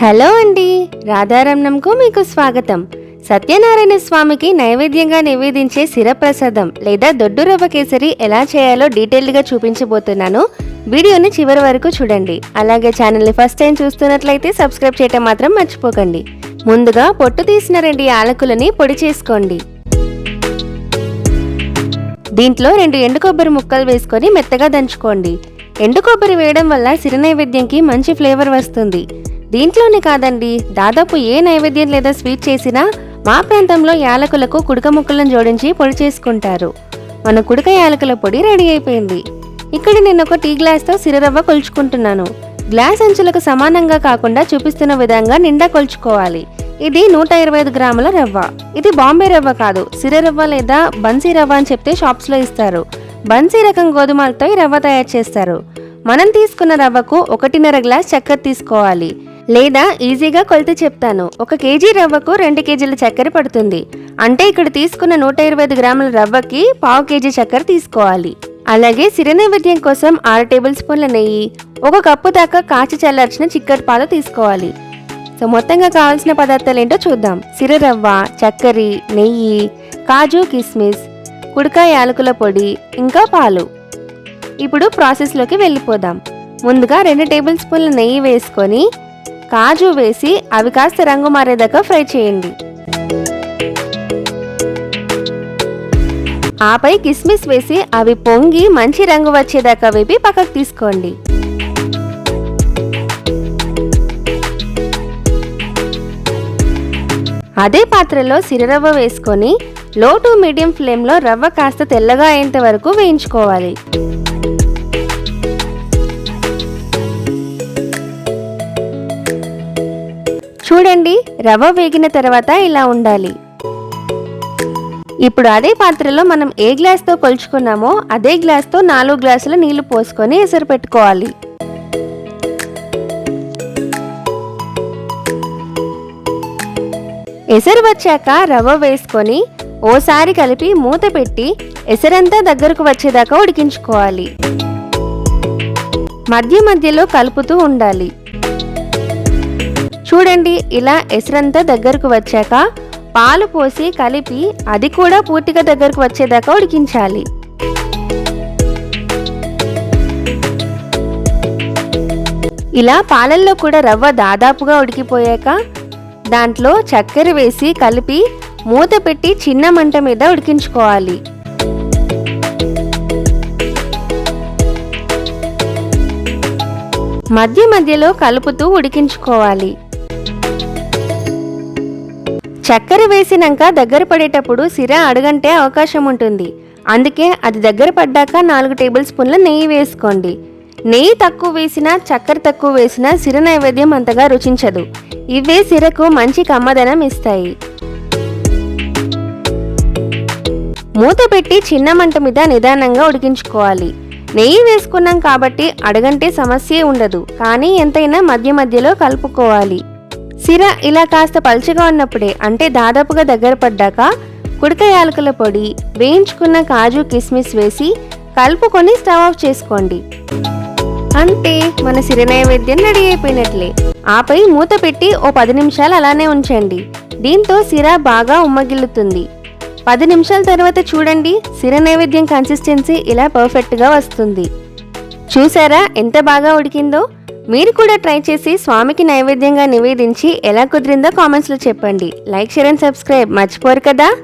Hello అండి రాధారమణంకు మీకు స్వాగతం. సత్యనారాయణ స్వామికి నైవేద్యంగా నివేదించే శిరప్రసాదం లేదా దొడ్డు రవ్వ కేసరి ఎలా చేయాలో డీటెయిల్డ్గా చూపించబోతున్నాను. వీడియోని చివరి వరకు చూడండి. అలాగే ఛానల్ని ఫస్ట్ టైం చూస్తున్నట్లయితే సబ్స్క్రైబ్ చేయటం మాత్రం మర్చిపోకండి. ముందుగా పొట్టు తీసిన రెండు యాలకులని పొడి చేసుకోండి. దీంట్లో రెండు ఎండు కొబ్బరి ముక్కలు వేసుకొని మెత్తగా దంచుకోండి. ఎండు కొబ్బరి వేయడం వల్ల సిరి నైవేద్యంకి మంచి ఫ్లేవర్ వస్తుంది. దీంట్లోనే కాదండి దాదాపు ఏ నైవేద్యం లేదా స్వీట్ చేసినా మా ప్రాంతంలో యాలకులకు కుడక ముక్కలను జోడించి పొడి చేసుకుంటారు. మన కుడక యాలకుల పొడి రెడీ అయిపోయింది. ఇక్కడ నేను ఒక టీ గ్లాస్తో సిరరవ్వ కొలుచుకుంటున్నాను. గ్లాస్ అంచులకు సమానంగా కాకుండా చూపిస్తున్న విధంగా నిండా కొలుచుకోవాలి. ఇది నూట ఇరవై ఐదు గ్రాముల రవ్వ. ఇది బాంబే రవ్వ కాదు సిర రవ్వ లేదా బన్సీ రవ్వ అని చెప్తే షాప్స్లో ఇస్తారు. బన్సీ రకం గోధుమలతో ఈ రవ్వ తయారు చేస్తారు. మనం తీసుకున్న రవ్వకు ఒకటిన్నర గ్లాస్ చక్కెర తీసుకోవాలి. లేదా ఈజీగా కొలత చెప్తాను. ఒక కేజీ రవ్వకు రెండు కేజీల చక్కెర పడుతుంది. అంటే ఇక్కడ తీసుకున్న నూట ఇరవై ఐదు గ్రాముల రవ్వకి పావు కేజీ చక్కెర తీసుకోవాలి. అలాగే సిరనైవేద్యం కోసం ఆరు టేబుల్ స్పూన్ల నెయ్యి ఒక కప్పు దాకా కాచి చల్లార్చిన చిక్కటి పాలు తీసుకోవాలి. సో మొత్తంగా కావాల్సిన పదార్థాలు ఏంటో చూద్దాం. సిరరవ్వ చక్కెర నెయ్యి కాజు కిస్మిస్ కుడకాయ యాలకుల పొడి ఇంకా పాలు. ఇప్పుడు ప్రాసెస్లోకి వెళ్ళిపోదాం. ముందుగా రెండు టేబుల్ స్పూన్ల నెయ్యి వేసుకొని కాజు వేసి అవి కాస్త రంగు మారేదాకా ఫ్రై చేయండి. ఆపై కిస్మిస్ వేసి అవి పొంగి మంచి రంగు వచ్చేదాకా వేపి పక్కకు తీసుకోండి. అదే పాత్రలో సిరరవ్వ వేసుకొని లో టు మీడియం ఫ్లేమ్లో రవ్వ కాస్త తెల్లగా అయ్యేంత వరకు వేయించుకోవాలి. రవ్వ వేగిన తర్వాత ఇలా ఉండాలి. ఇప్పుడు అదే పాత్రలో మనం ఏ గ్లాస్తో కొలుచుకున్నామో అదే గ్లాస్తో నాలుగు గ్లాసుల నీళ్ళు పోసుకొని ఎసరు పెట్టుకోవాలి. ఎసరు వచ్చాక రవ్వ వేసుకొని ఓసారి కలిపి మూత పెట్టి ఎసరంతా దగ్గరకు వచ్చేదాకా ఉడికించుకోవాలి. మధ్య మధ్యలో కలుపుతూ ఉండాలి. చూడండి ఇలా ఎసరంతా దగ్గరకు వచ్చాక పాలు పోసి కలిపి అది కూడా పూర్తిగా దగ్గరకు వచ్చేదాకా ఉడికించాలి. ఇలా పాలల్లో కూడా రవ్వ దాదాపుగా ఉడికిపోయాక దాంట్లో చక్కెర వేసి కలిపి మూత పెట్టి చిన్న మంట మీద ఉడికించుకోవాలి. మధ్య మధ్యలో కలుపుతూ ఉడికించుకోవాలి. చక్కెర వేసినాక దగ్గర పడేటప్పుడు సిర అడగంటే అవకాశం ఉంటుంది. అందుకే అది దగ్గర పడ్డాక నాలుగు టేబుల్ స్పూన్ల నెయ్యి వేసుకోండి. నెయ్యి తక్కువ వేసినా చక్కెర తక్కువ వేసినా సిర నైవేద్యం అంతగా రుచించదు. ఇవే సిరకు మంచి కమ్మదనం ఇస్తాయి. మూత పెట్టి చిన్న మంట మీద నిదానంగా ఉడికించుకోవాలి. నెయ్యి వేసుకున్నాం కాబట్టి అడగంటే సమస్యే ఉండదు. కానీ ఎంతైనా మధ్య మధ్యలో కలుపుకోవాలి. సిర ఇలా కాస్త పలుచగా ఉన్నప్పుడే అంటే దాదాపుగా దగ్గర పడ్డాక కుడక యాలకుల పొడి వేయించుకున్న కాజు కిస్మిస్ వేసి కలుపుకొని స్టవ్ ఆఫ్ చేసుకోండి. అంతే మన సిరి నైవేద్యం రెడీ అయిపోయినట్లే. ఆపై మూత పెట్టి ఓ పది నిమిషాలు అలానే ఉంచండి. దీంతో సిర బాగా ఉమ్మగిల్లుతుంది. పది నిమిషాల తర్వాత చూడండి సిర నైవేద్యం కన్సిస్టెన్సీ ఇలా పర్ఫెక్ట్గా వస్తుంది. చూసారా ఎంత బాగా ఉడికిందో? మీరు కూడా ట్రై చేసి స్వామికి నైవేద్యంగా నివేదించి ఎలా కుదిరిందో కామెంట్స్లో చెప్పండి. లైక్ షేర్ అండ్ సబ్స్క్రైబ్ మర్చిపోరు కదా?